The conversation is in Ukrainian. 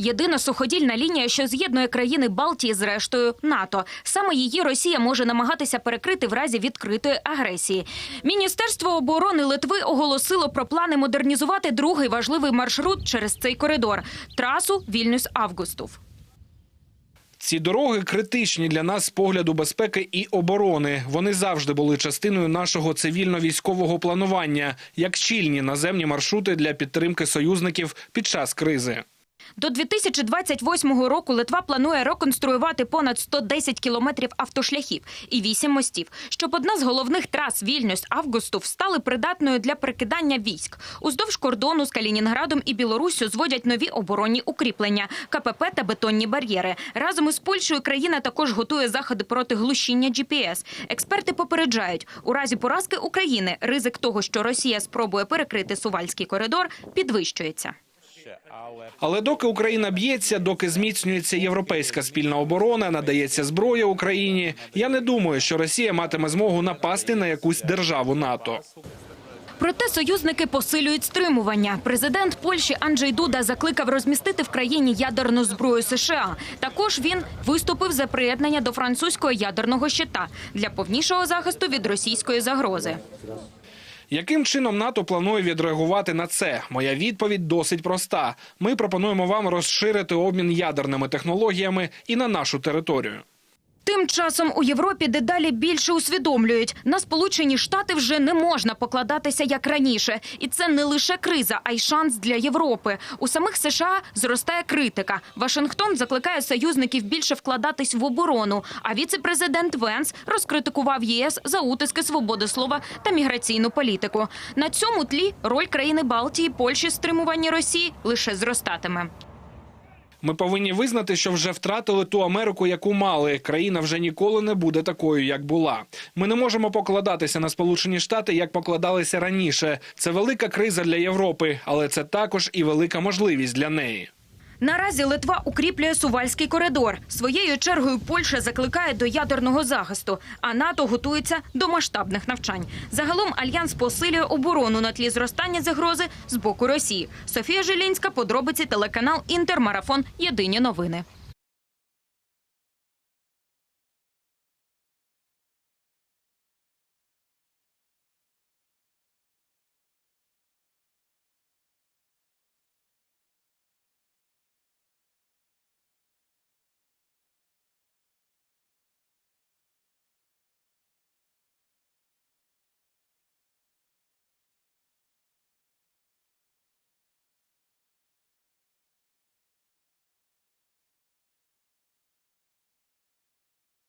єдина суходільна лінія, що з'єднує країни Балтії з рештою НАТО. Саме її Росія може намагатися перекрити в разі відкритої агресії. Міністерство оборони Литви оголосило про плани модернізувати другий важливий маршрут через цей коридор трасу Вільнюс-Августов. Ці дороги критичні для нас з погляду безпеки і оборони. Вони завжди були частиною нашого цивільно-військового планування, як щільні наземні маршрути для підтримки союзників під час кризи. До 2028 року Литва планує реконструювати понад 110 кілометрів автошляхів і 8 мостів, щоб одна з головних трас Вільнюс Августов стали придатною для перекидання військ. Уздовж кордону з Калінінградом і Білоруссю зводять нові оборонні укріплення, КПП та бетонні бар'єри. Разом із Польщею країна також готує заходи проти глушіння GPS. Експерти попереджають, у разі поразки України ризик того, що Росія спробує перекрити Сувальський коридор, підвищується. Але доки Україна б'ється, доки зміцнюється європейська спільна оборона, надається зброя Україні. Я не думаю, що Росія матиме змогу напасти на якусь державу НАТО. Проте союзники посилюють стримування. Президент Польщі Анджей Дуда закликав розмістити в країні ядерну зброю США. Також він виступив за приєднання до французького ядерного щита для повнішого захисту від російської загрози. Яким чином НАТО планує відреагувати на це? Моя відповідь досить проста. Ми пропонуємо вам розширити обмін ядерними технологіями і на нашу територію. Тим часом у Європі дедалі більше усвідомлюють, на Сполучені Штати вже не можна покладатися як раніше, і це не лише криза, а й шанс для Європи. У самих США зростає критика. Вашингтон закликає союзників більше вкладатись в оборону. А віце-президент Венс розкритикував ЄС за утиски свободи слова та міграційну політику. На цьому тлі роль країни Балтії, Польщі стримуванні Росії лише зростатиме. Ми повинні визнати, що вже втратили ту Америку, яку мали. Країна вже ніколи не буде такою, як була. Ми не можемо покладатися на Сполучені Штати, як покладалися раніше. Це велика криза для Європи, але це також і велика можливість для неї. Наразі Литва укріплює Сувальський коридор. Своєю чергою Польща закликає до ядерного захисту, а НАТО готується до масштабних навчань. Загалом альянс посилює оборону на тлі зростання загрози з боку Росії. Софія Жилінська, подробиці телеканал Інтермарафон. Єдині новини.